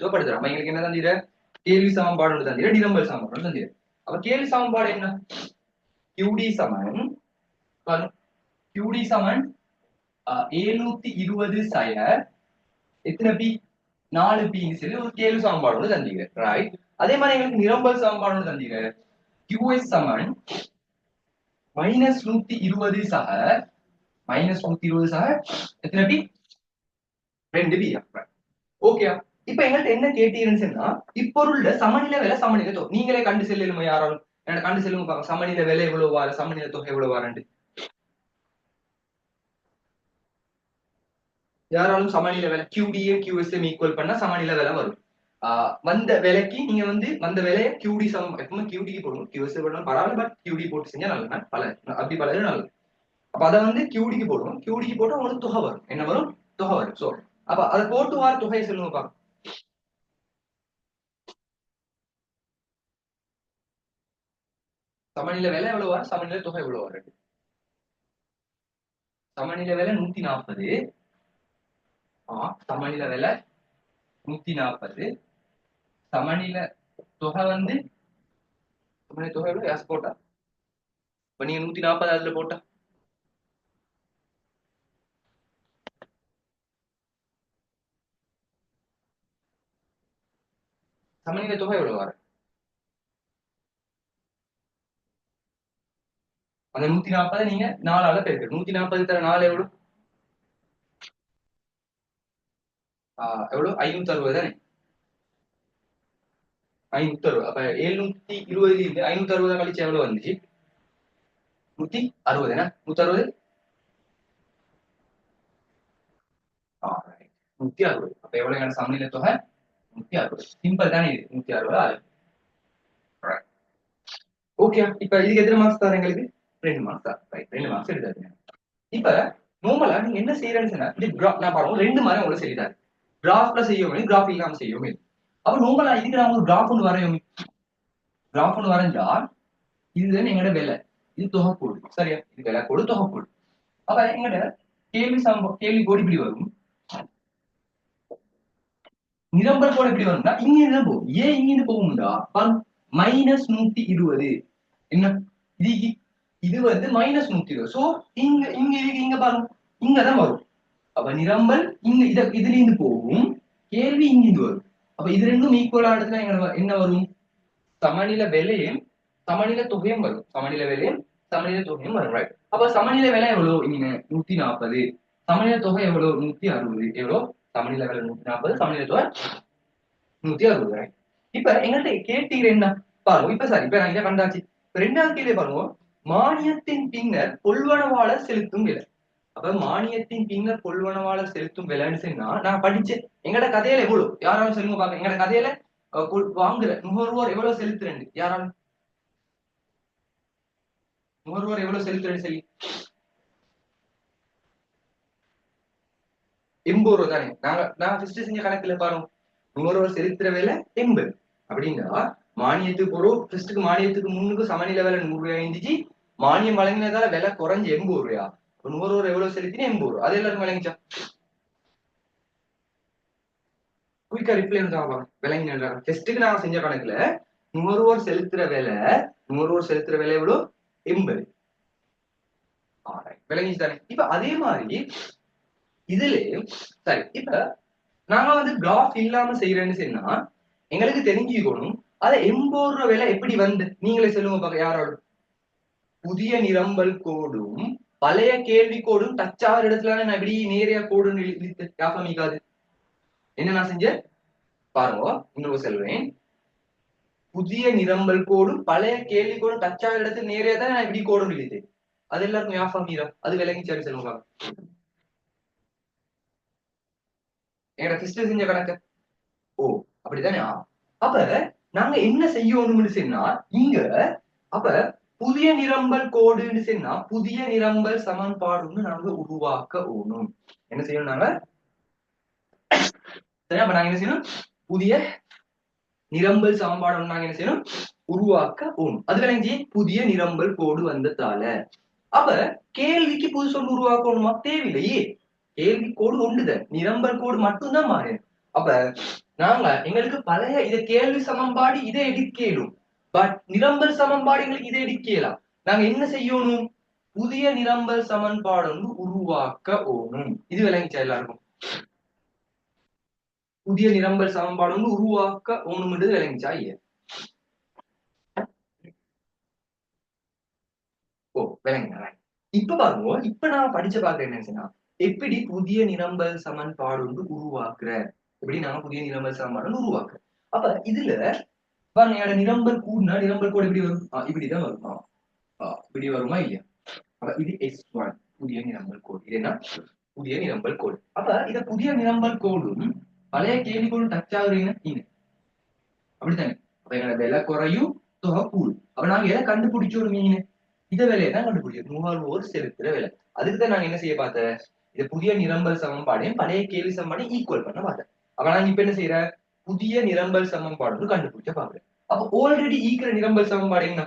சிவப்படுத்துறோம் அப்ப எங்களுக்கு என்ன தந்தீர? கேள்வி சமன்பாடு ஒன்று தந்தீர. நிரம்பல் சமன்பாடு ஒன்று தந்தீர. அப்ப கேள்வி சமன்பாடு என்ன? கியூடி சமன். கியூடி சமன் ஏழுநூத்தி இருபது சய. எத்தனை பி நாலு பின்னு சொல்லி ஒரு கேள்வி சமன்பாடு ஒன்று தந்தீங்க ரைட் அதே மாதிரி எங்களுக்கு நிரம்பல் சமன்பாடு ஒன்று தந்தீங்க கியூஎஸ் சமன் மைனஸ் நூத்தி இருபது சக மைனஸ் நூத்தி இருபது சக எத்தனை பி ரெண்டு பி ஓகே இப்ப எங்கள்ட்ட என்ன கேட்டீங்கன்னு சொன்னா இப்பொருள்ல சமநிலை விலை சமநிலை தொகை. நீங்களே கண்டு செல்லுமா யாராலும். என்ன கண்டு செல்லுங்க பாக்க சமநிலை விலை எவ்வளவு வார சமநிலை தொகை எவ்வளவு வாரண்டு யாராலும் சமநிலை விலை கியூடியே கியூஎஸ்எம் ஈக்குவல் பண்ணா சமநிலை விலை வரும். ஆஹ் வந்த விலைக்கு நீங்க வந்து வந்த விலையை கியூடி சமம் எப்பவுமே கியூடிக்கு போடணும். QS போடணும். பரவாயில்ல பட் கியூடி போட்டு செஞ்சா நல்லா பல அப்படி பல நல்லது. அப்ப அதை வந்து கியூடிக்கு போடுவோம். கியூடிக்கு போட்டா உங்களுக்கு தொகை வரும். என்ன வரும்? தொகை வரும். சோ அப்ப அதை போட்டு வார தொகையை சொல்லுங்க பாருங்க. சமநிலை விலை எவ்வளவு வரும் சமநிலை தொகை எவ்வளவு வரும் சமநிலை விலை நூத்தி நாற்பது ஆ சமநிலை விலை நூத்தி நாற்பது சமநிலை தொகை வந்து சமநிலை தொகை எவ்வளவு யாஸ் போட்டா இப்ப நீங்க நூத்தி நாற்பது அதுல போட்டா சமநிலை தொகை எவ்வளவு வரும் அந்த நூத்தி நாற்பதை நீங்க நாலால பெருக்கு நூத்தி நாற்பது தர நாலு எவ்வளவு? ஆஹ் எவ்வளவு? ஐநூத்தி அறுபது தானே? ஐநூத்தி அறுபது அப்ப எழுநூத்தி இருபதுல இருந்து ஐநூத்தி அறுபதா கழிச்சு எவ்வளவு வந்துச்சு? நூத்தி அறுபது என்ன? நூத்தி அறுபது நூத்தி அறுபது. அப்ப எவ்வளவு சமநிலை தொகை? நூத்தி அறுபது. சிம்பிள் தானே இது. நூத்தி அறுபது ஆறு ஓகே இப்ப இதுக்கு எத்தனை மார்க்ஸ் தர எங்களுக்கு ரெண்டு மார்க்ஸ் தான் ரைட் ரெண்டு மார்க்ஸ் எடுத்தாருங்க இப்ப நார்மலா நீங்க என்ன செய்யறேன்னு சொன்னா இது நான் பாருங்க ரெண்டு மாதிரி உங்களுக்கு செய்தாரு கிராஃப்ல செய்யவும் கிராஃப் இல்லாம செய்யவும் அப்ப நார்மலா இதுக்கு நான் ஒரு கிராஃப் ஒன்று வரையும் கிராஃப் ஒன்று வரைஞ்சா இதுதான் எங்களோட விலை. இது தொகைக்கூடு சரியா? இது விலை கூடு தொகைக்கூடு அப்ப எங்கட கேள்வி சம்பவம் கேள்வி கோடி இப்படி வரும். நிரம்பல் கோடு எப்படி வரும்னா இங்க இருந்து போகும்? ஏன் இங்க இருந்து போகும்டா மைனஸ் நூத்தி இருபது. என்ன? இது இது வந்து மைனஸ் நூத்தி இருபது. சோ இங்க இங்க இருக்கு இங்க பாருங்க. இங்கதான் வரும். அப்ப நிரம்பல் இங்க இத இதுல இருந்து போகும். கேள்வி இங்க இருந்து வரும். அப்ப இது ரெண்டும் ஈக்குவலா இடத்துல எங்க என்ன வரும்? சமநிலை விலையும் சமநில தொகையும் வரும். சமநிலை விலையும் சமநில தொகையும் வரும் ரைட் அப்ப சமநிலை விலை எவ்வளவு இங்க நூத்தி நாற்பது. சமநில தொகை எவ்வளவு நூத்தி அறுபது. எவ்வளவு சமநில விலை நூத்தி நாற்பது சமநில தொகை நூத்தி அறுபது ரைட் இப்ப எங்கள்ட்ட கேட்டீங்க என்ன? பாருங்க இப்ப சார் இப்ப நான் இதை கண்டாச்சு. இப்ப ரெண்டாவது கேள்வி பாருங்க. மானியத்தின் பின்னர் கொள்வனவாள செலுத்தும் விலை. அப்ப மானியத்தின் பின்னர் கொள்வனவாள செலுத்தும் விலைன்னு சொன்னா நான் படிச்சேன். எங்கட கதையில எவ்வளவு? யாராலும் சொல்லுங்க பாக்க எங்கட கதையில வாங்குற நுகர்வோர் எவ்வளவு செலுத்துறேன் யாராலும் நுகர்வோர் எவ்வளவு செலுத்துறேன்னு சொல்லி. எண்பது ரூபா தானே. நாங்க நான் ஃபர்ஸ்ட் செஞ்ச கணக்குல பாருங்க. நுகர்வோர் செலுத்துற விலை எண்பது. அப்படின்னா மானியத்துக்கு ஒரு ஃபர்ஸ்ட்டுக்கு மானியத்துக்கு முன்னுக்கு சமநிலை விலை நூறு ரூபாய் இருந்துச்சு மானியம் வழங்கினதால விலை குறைஞ்சு எண்பது ரூபா நுகர்வோர் எவ்வளவு செலுத்தினா எண்பது ரூபா அது எல்லாருக்கும் விளங்கிச்சா? குயிக்கா ரிப்ளை இருந்தாங்க விளங்கினா டெஸ்ட்டுக்கு நாங்க செஞ்ச கணக்குல நுகர்வோர் செலுத்துற விலை நுகர்வோர் செலுத்துற விலை எவ்வளவு எண்பது. விளங்கிச்சு தானே? இப்ப அதே மாதிரி இதுல சரி இப்ப நாங்க வந்து கிராஃப் இல்லாம செய்யறேன்னு சொன்னா எங்களுக்கு தெரிஞ்சுக்கணும் அத எண்பது ரூபா விலை எப்படி வந்து? நீங்களே சொல்லுங்க பாக்க யாராலும் புதிய நிரம்பல் கோடும் பழைய கேள்வி கோடும் டச்சாகிற இடத்துல நான் இப்படி நேரிய கோடுன்னு இழுத்து யாபமிக்காது என்ன நான் செஞ்சேன்? பாருங்க இன்னொரு செல்வேன் புதிய நிரம்பல் கோடும் பழைய கேள்வி கோடும் டச் இடத்துல நேரையா தான் நான் இப்படி கோடும் எழுதி அது எல்லாருக்கும் யாஃபாமீரா அது விளங்கி சரி செல்வங்க எங்கட சிஸ்டர் செஞ்ச கணக்கு? ஓ அப்படிதானே? அப்ப நாங்க என்ன செய்யணும்னு சொன்னா இங்க அப்ப புதிய நிரம்பல் கோடுன்னு சொன்னா புதிய நிரம்பல் சமன்பாடுன்னு நாங்க உருவாக்க ஓணும். என்ன செய்யணும் நாங்க சரி அப்ப நாங்க என்ன செய்யணும்? புதிய நிரம்பல் சமன்பாடு நாங்க என்ன செய்யணும்? உருவாக்க ஓணும். அது விளங்கி புதிய நிரம்பல் கோடு வந்ததால. அப்ப கேள்விக்கு புது சொல் உருவாக்கணுமா தேவையில்லையே. கேள்வி கோடு ஒன்றுதான் நிரம்பல் கோடு மட்டும்தான் மாறு அப்ப நாங்க எங்களுக்கு பழைய இத கேள்வி சமன்பாடு இதை எடுக்கலும் பட் நிரம்பல் சமன்பாடு எங்களுக்கு இதை எடுக்கலாம். நாங்க என்ன செய்யணும்? புதிய நிரம்பல் சமன்பாடு வந்து உருவாக்க ஓணும். இது விளங்கிச்சா எல்லாருக்கும்? புதிய நிரம்பல் சமன்பாடு வந்து உருவாக்க ஓணும்ன்றது விளங்கிச்சா ஐயா? ஓ விளங்குங்க இப்ப பாருங்க இப்ப நான் படிச்ச பாக்குறேன் என்ன எப்படி புதிய நிரம்பல் சமன்பாடு வந்து உருவாக்குற? எப்படி நாங்க புதிய நிரம்பல் சமன்பாடு வந்து உருவாக்குற? அப்ப இதுல பாருங்க என்னோட நிரம்பல் கூடுனா நிரம்பல் கோடு எப்படி வரும். இப்படிதான் வருமா. இப்படி வருமா இல்லையா? அப்ப இது எஸ் ஒன் புதிய நிரம்பல் கோடு. இது என்ன? புதிய நிரம்பல் கோடு. அப்ப இத புதிய நிரம்பல் கோடும் பழைய கேள்விகளும் டச் ஆகுறீங்கன்னா அப்படித்தானே? அப்ப எங்களோட விலை குறையும் தொகை கூடும். அப்ப நாங்க எதை கண்டுபிடிச்சோம் மீன் இத விலையை தான் கண்டுபிடிச்சோம். நுகர்வோர் செலுத்துற விலை. அதுக்கு தான் நாங்க என்ன செய்ய பார்த்தேன்? இது புதிய நிரம்பல் சமன்பாடையும் பழைய கேள்வி சமன்பாடையும் ஈக்குவல் பண்ண பார்த்தேன். அப்ப நாங்க இப்ப என்ன செய்யற? புதிய நிரம்பல் சமன்பாடு கண்டுபிடிச்ச பாக்குறேன் அப்ப ஆல்ரெடி ஈக்கிற நிரம்பல் சமன்பாடு என்ன?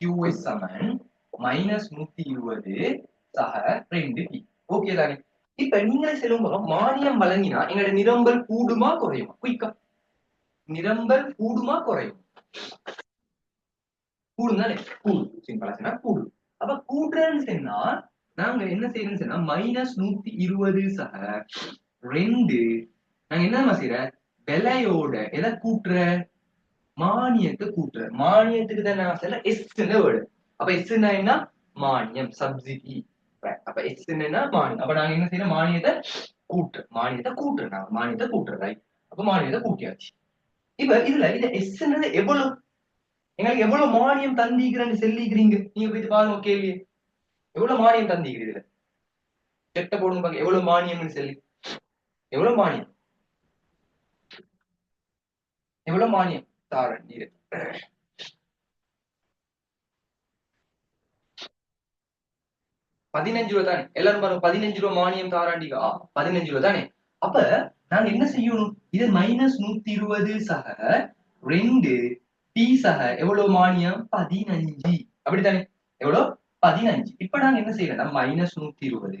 கியூஎஸ் சமன் மைனஸ் நூத்தி இருபது சக ரெண்டு பி ஓகே தானே? இப்ப நீங்களே செல்லும் மானியம் வழங்கினா எங்களோட நிரம்பல் கூடுமா குறையுமா? குயிக்கா நிரம்பல் கூடுமா குறையும். கூடும் தானே? கூடும். சிம்பிளா சொன்னா கூடும். அப்ப கூடுறேன்னு சொன்னா நாங்க என்ன செய்யறோம்னு சொன்னா மைனஸ் நூத்தி இருபது சக ரெண்டு நாங்க என்ன செய்யற விலையோட எதை கூட்டுற? மானியத்தை கூட்டுற. மானியத்துக்கு தான் நான் சொல்ல எஸ்ன்னு வேர்டு அப்ப எஸ் என்ன? மானியம் சப்சிடி அப்ப எஸ் மானியம். அப்ப நாங்க என்ன செய்யறோம் மானியத்தை கூட்டுற மானியத்தை கூட்டுற நாங்க. மானியத்தை கூட்டுற ரைட் அப்ப மானியத்தை கூட்டியாச்சு. இப்ப இதுல இந்த எஸ்ன்னு எவ்வளவு? எங்களுக்கு எவ்வளவு மானியம் தந்திக்கிறேன்னு சொல்லிக்கிறீங்க? நீங்க போயிட்டு பாருங்க கேள்வி எவ்வளவு மானியம் தந்திக்கிறீங்க இதுல? செட்ட போடுங்க பாருங்க. எவ்வளவு மானியம்னு சொல்லி. எவ்வளவு மானியம்? எவ்வளவு மானியம்? தார நீர் பதினஞ்சு ரூபா தானே. எல்லாரும் பாருங்க பதினஞ்சு ரூபா மானியம் தாராண்டிகா? பதினஞ்சு ரூபா தானே. அப்ப நாங்க என்ன செய்யணும்? இது மைனஸ் நூத்தி இருபது சக ரெண்டு பி சக எவ்வளவு மானியம்? பதினஞ்சு. அப்படித்தானே? எவ்வளவு? பதினஞ்சு. இப்ப நாங்க என்ன செய்யறோம்? மைனஸ் நூத்தி இருபது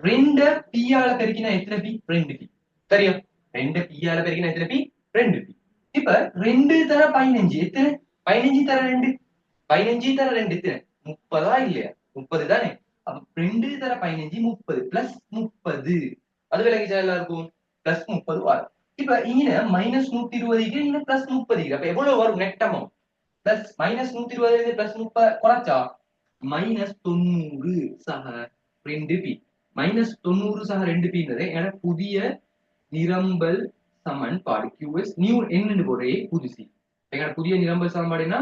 ரெண்டு பியால பெருக்கினா எத்தனை பி ரெண்டு பி சரியா? ரெண்டு பியால பெருக்கினா எத்தனை பி ரெண்டு. பி இப்ப ரெண்டு தர பதினஞ்சு எத்தனை? பதினஞ்சு தர ரெண்டு. பதினஞ்சு தர ரெண்டு எத்தனை? முப்பதா இல்லையா? முப்பது தானே. அப்ப ரெண்டு தர பதினஞ்சு முப்பது பிளஸ் முப்பது. அது விலகிச்சா எல்லாருக்கும். பிளஸ் முப்பது வரும். இப்ப இங்க மைனஸ் நூத்தி இருபதுக்கு இங்க பிளஸ் முப்பது அப்ப எவ்வளவு வரும் நெட் அமௌண்ட் பிளஸ் மைனஸ் நூத்தி இருபது பிளஸ் முப்பது குறைச்சா? மைனஸ் தொண்ணூறு சக ரெண்டு பி மைனஸ் தொண்ணூறு சக ரெண்டு பின்றது ஏன்னா புதிய நிரம்பல் சமன்பாடு கியூஎஸ் நியூ என்னன்னு போடுறே புதுசி எங்களோட புதிய நிரம்பல் சமன்பாடுனா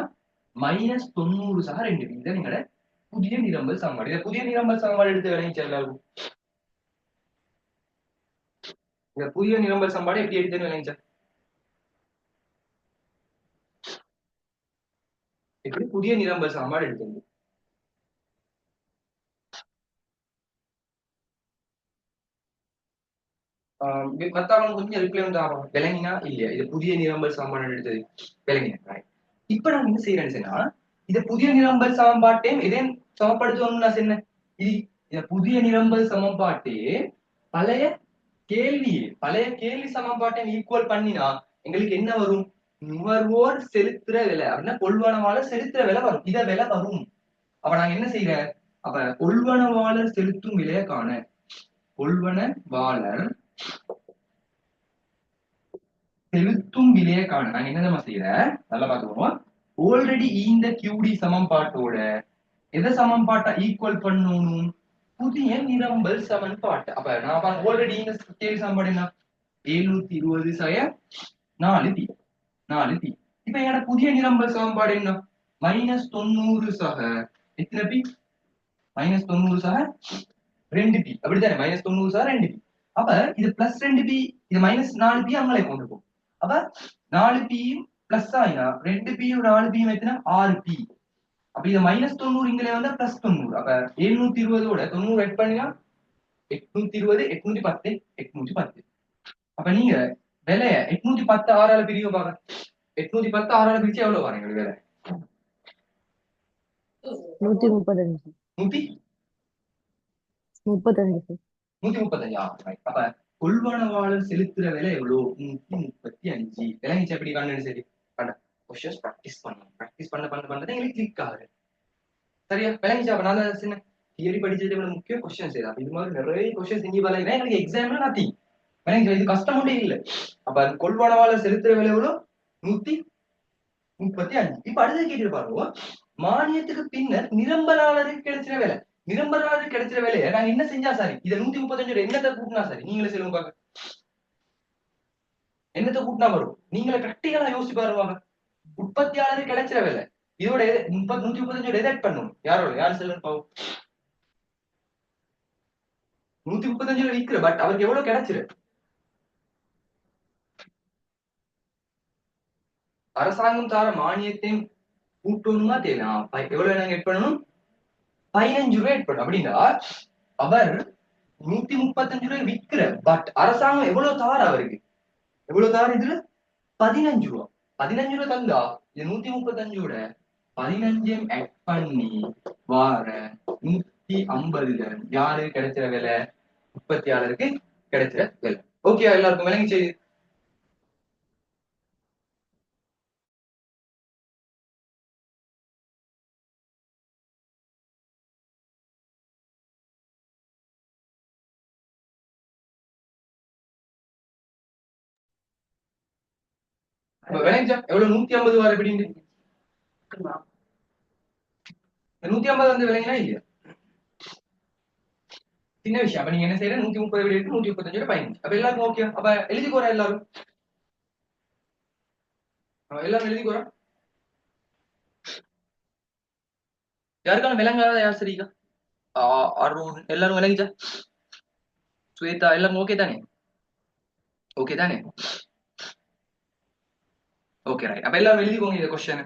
மைனஸ் தொண்ணூறு சக ரெண்டு பி இதான் எங்களோட புதிய நிரம்பல் சமன்பாடு இதை புதிய நிரம்பல் சமன்பாடு எடுத்து விளங்கிச்சு எல்லாரும் இந்த புதிய நிரம்பல் சமன்பாடு எப்படி எடுத்துன்னு சார் எப்படி புதிய நிரம்பல் சமன்பாடு எடுத்தது Um, மத்தவங்க கொஞ்சம் ரிப்ளை வந்து ஆகும் விளங்கினா இல்லையா? இது புதிய நிரம்பல் சாம்பாடு எடுத்தது. விளங்கினா இப்ப நான் என்ன செய்யறேன்னு சொன்னா இத புதிய நிரம்பல் சமன்பாட்டையும் இதையும் சமப்படுத்துவோம்னு நான் சொன்னேன். இது புதிய நிரம்பல் சமன்பாட்டே பழைய கேள்வி பழைய கேள்வி சமன்பாட்டையும் ஈக்குவல் பண்ணினா எங்களுக்கு என்ன வரும்? நுகர்வோர் செலுத்துற விலை அப்படின்னா கொள்வனவாளர் செலுத்துற விலை வரும். இத விலை வரும். அப்ப நாங்க என்ன செய்யற அப்ப கொள்வனவாளர் செலுத்தும் விலையை காண கொள்வனவாளர் செலுத்தும் விலையை காண. நாங்க என்னென்ன செய்யற நல்லா பாத்துக்கோங்க ஆல்ரெடி e இந்த கியூடி சமன்பாட்டோட எதை சமன்பாட்டை ஈக்குவல் பண்ணணும்? புதிய நிரம்பல் சமன்பாட்டு. அப்ப நான் பாருங்க ஆல்ரெடி e இந்த கேள்வி சமன்பாடு என்ன? எழுநூத்தி இருபது சய நாலு தி நாலு தி இப்ப என்னோட புதிய நிரம்பல் சமன்பாடு என்ன? மைனஸ் தொண்ணூறு சக. எத்தனை பி மைனஸ் தொண்ணூறு சக ரெண்டு பி அப்படித்தானே? மைனஸ் தொண்ணூறு சக ரெண்டு பி அப்ப இது பிளஸ் ரெண்டு பி இது மைனஸ் நாலு பி அங்களே கொண்டு போகும் அப்ப நாலு பியும் பிளஸ் ஆயினா ரெண்டு பியும் நாலு பியும் எத்தனை? ஆறு பி அப்ப இது மைனஸ் தொண்ணூறு இங்கே வந்தா பிளஸ் தொண்ணூறு. அப்ப எழுநூத்தி இருபதோட தொண்ணூறு எட் பண்ணினா எட்நூத்தி இருபது எட்நூத்தி பத்து எட்நூத்தி பத்து. அப்ப நீங்க விலைய எட்நூத்தி பத்து ஆறால பிரிவு பாக்க எட்நூத்தி பத்து ஆறால பிரிச்சு எவ்வளவு எங்களுக்கு விலை? நூத்தி முப்பத்தஞ்சு. நூத்தி? முப்பத்தஞ்சு. நூத்தி முப்பத்தஞ்சா அப்ப கொள்வனவாளர் செலுத்துற விலை எவ்வளவு? நூத்தி முப்பத்தி அஞ்சு விளங்கிச்சு எப்படி கண்டு சரி பண்ண. கொஸ்டின்ஸ் ப்ராக்டிஸ் பண்ணணும். ப்ராக்டிஸ் பண்ண பண்ண பண்ண. எங்களுக்கு கிளிக் ஆகுது. சரியா? விளங்கிச்சா அப்ப நான் சின்ன தியரி படிச்சது விட முக்கிய கொஸ்டின் சரி அப்ப இது மாதிரி நிறைய கொஸ்டின்ஸ் இங்கே வரல எங்களுக்கு எக்ஸாம்ல நாத்தி விளங்கிச்சா இது கஷ்டம் மட்டும் இல்ல. அப்ப கொள்வனவாளர் செலுத்துற விலை எவ்வளவு? நூத்தி முப்பத்தி அஞ்சு இப்ப அடுத்து கேட்டு பாருங்க. மானியத்துக்கு பின்னர் நிரம்பலாளருக்கு கிடைச்சிட வேலை. நிரம்பராது கிடைச்சிற வேலையை நாங்க என்ன செஞ்சா சாரி? இதை நூத்தி முப்பத்தஞ்சு என்னத்தை கூட்டினா சரி? நீங்களே சொல்லுங்க பாக்க. என்னத்தை கூட்டினா வரும்? நீங்களே பிராக்டிகலா யோசிச்சு பாருவாங்க உற்பத்தியாளர் கிடைச்சிற வேலை. இதோட முப்பத்தி நூத்தி முப்பத்தஞ்சோட எதை பண்ணணும். யாரோட யார் செல்லுங்க பாவம் நூத்தி முப்பத்தஞ்சுல விற்கிற பட் அவருக்கு எவ்வளவு கிடைச்சிரு? அரசாங்கம் தார மானியத்தையும் கூட்டணுமா தேவை எவ்வளவு நாங்க எட் பண்ணணும். பதினஞ்சு ரூபாய் எட் அப்படின்னா அவர் நூத்தி முப்பத்தஞ்சு ரூபாய் விற்கிற பட் அரசாங்கம் எவ்வளவு தவறு அவருக்கு? எவ்வளவு தவறு இதுல? பதினஞ்சு ரூபா. பதினஞ்சு ரூபா தந்தா இது நூத்தி முப்பத்தஞ்சோட பதினஞ்சையும் ஆட் பண்ணி வார நூத்தி ஐம்பதுல யாரு கிடைச்சிற விலை? உற்பத்தியாளருக்கு கிடைச்ச விலை. ஓகே எல்லாருக்கும் விளங்கி செய்தி அப்ப எவ்வளவு? நூத்தி ஐம்பது வர பிடிங்க. நூத்தி ஐம்பது வந்து விளங்கினா இல்லையா? சின்ன விஷயம். அப்ப நீங்க என்ன செய்யற நூத்தி முப்பது விட இருக்கு நூத்தி முப்பத்தஞ்சு பதினஞ்சு. அப்ப எல்லாருக்கும் ஓகே அப்ப எழுதிக்கோரா எல்லாரும். அப்ப எல்லாரும் எழுதிக்கோரா யாருக்கான விளங்காத யார் சரிக்கா அருண். எல்லாரும் விளங்கிச்சா ஸ்வேதா எல்லாரும் ஓகே தானே? ஓகே தானே? ஓகே ரைட் அப்ப எல்லாரும் எழுதிக்கோங்க இந்த கொஸ்டின்